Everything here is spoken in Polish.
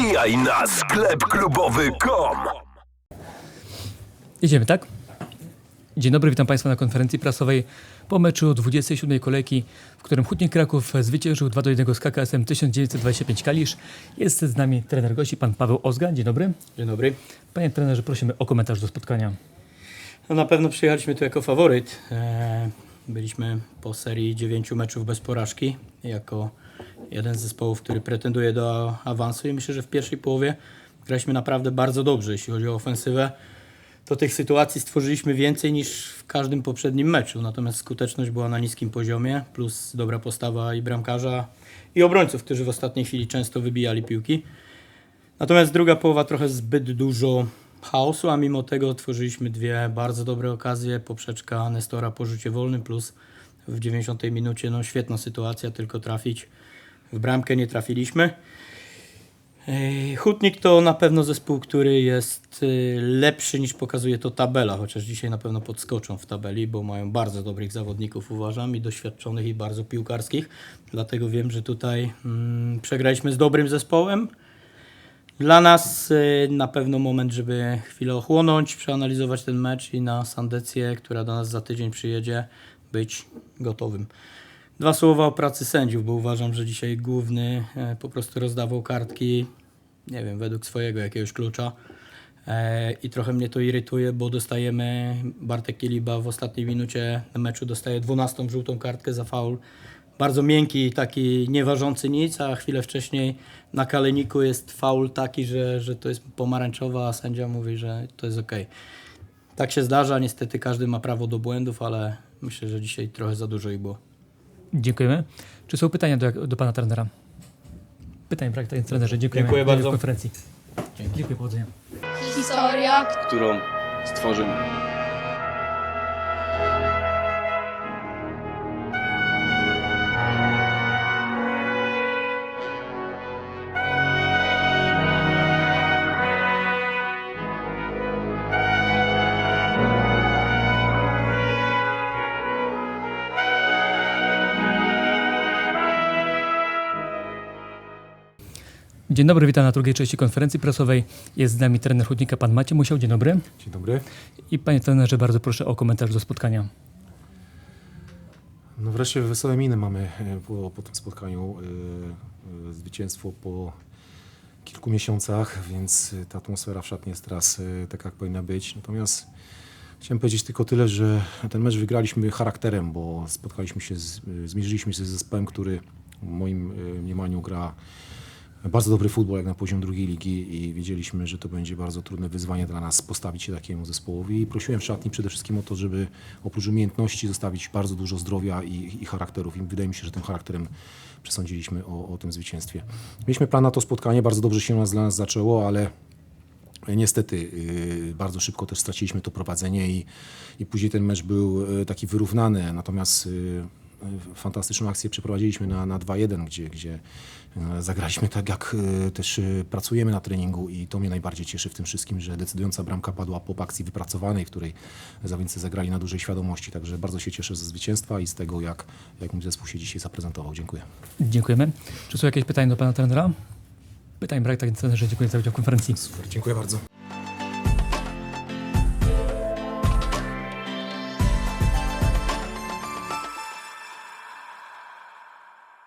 Wbijaj na sklep klubowy.com. Jedziemy, tak? Dzień dobry, witam Państwa na konferencji prasowej po meczu 27. kolejki, w którym Hutnik Kraków zwyciężył 2 do 1 z KKS-em 1925 Kalisz. Jest z nami trener gości, pan Paweł Ozga. Dzień dobry. Dzień dobry. Panie trenerze, prosimy o komentarz do spotkania. No na pewno przyjechaliśmy tu jako faworyt. E, Byliśmy po serii dziewięciu meczów bez porażki, jako jeden z zespołów, który pretenduje do awansu i myślę, że w pierwszej połowie graliśmy naprawdę bardzo dobrze, jeśli chodzi o ofensywę. To tych sytuacji stworzyliśmy więcej niż w każdym poprzednim meczu, natomiast skuteczność była na niskim poziomie, plus dobra postawa i bramkarza i obrońców, którzy w ostatniej chwili często wybijali piłki. Natomiast druga połowa trochę zbyt dużo chaosu, a mimo tego tworzyliśmy dwie bardzo dobre okazje. Poprzeczka Nestora po rzucie wolnym plus w 90 minucie no świetna sytuacja, tylko trafić w bramkę nie trafiliśmy. Ej, Hutnik to na pewno zespół, który jest y, lepszy niż pokazuje to tabela, chociaż dzisiaj na pewno podskoczą w tabeli, bo mają bardzo dobrych zawodników, uważam, i doświadczonych, i bardzo piłkarskich. Dlatego wiem, że tutaj mm, przegraliśmy z dobrym zespołem. Dla nas y, na pewno moment, żeby chwilę ochłonąć, przeanalizować ten mecz i na Sandecję, która do nas za tydzień przyjedzie, być gotowym. Dwa słowa o pracy sędziów, bo uważam, że dzisiaj główny e, po prostu rozdawał kartki, nie wiem, według swojego jakiegoś klucza. E, I trochę mnie to irytuje, bo dostajemy, Bartek Kieliba w ostatniej minucie meczu dostaje 12 żółtą kartkę za faul. Bardzo miękki, taki nieważący nic, a chwilę wcześniej na kaleniku jest faul taki, że, że to jest pomarańczowa, a sędzia mówi, że to jest ok. Tak się zdarza, niestety każdy ma prawo do błędów, ale myślę, że dzisiaj trochę za dużo ich było. Dziękujemy. Czy są pytania do, do pana trenera? Brak, panie trenerze. Dziękujemy. Dziękuję bardzo. w konferencji. Dziękuję, powodzenia. Historia, którą stworzymy. Dzień dobry, witam na drugiej części konferencji prasowej. Jest z nami trener Hutnika, pan Maciej Musiał. Dzień dobry. Dzień dobry. I panie trenerze, bardzo proszę o komentarz do spotkania. No wreszcie wesołe miny mamy e, po, po tym spotkaniu. e, e, Zwycięstwo po kilku miesiącach, więc ta atmosfera w szatni jest teraz taka, jak powinna być. Natomiast chciałem powiedzieć tylko tyle, że ten mecz wygraliśmy charakterem, bo spotkaliśmy się, z, zmierzyliśmy się z zespołem, który w moim mniemaniu gra bardzo dobry futbol jak na poziom drugiej ligi i wiedzieliśmy, że to będzie bardzo trudne wyzwanie dla nas postawić się takiemu zespołowi. I prosiłem w szatni przede wszystkim o to, żeby oprócz umiejętności zostawić bardzo dużo zdrowia i, i charakterów. I wydaje mi się, że tym charakterem przesądziliśmy o, o tym zwycięstwie. Mieliśmy plan na to spotkanie, bardzo dobrze się nas, dla nas zaczęło, ale Niestety yy, bardzo szybko też straciliśmy to prowadzenie i, i później ten mecz był yy, taki wyrównany, natomiast yy, fantastyczną akcję przeprowadziliśmy na, na 2-1, gdzie, gdzie yy, zagraliśmy tak jak yy, też yy, pracujemy na treningu i to mnie najbardziej cieszy w tym wszystkim, że decydująca bramka padła po akcji wypracowanej, w której zawodnicy zagrali na dużej świadomości, także bardzo się cieszę ze zwycięstwa i z tego jak, jak mój zespół się dzisiaj zaprezentował. Dziękuję. Dziękujemy. Czy są jakieś pytania do pana trenera? Pytań brak, tak trenerze, dziękuję za udział w konferencji. Super, dziękuję bardzo.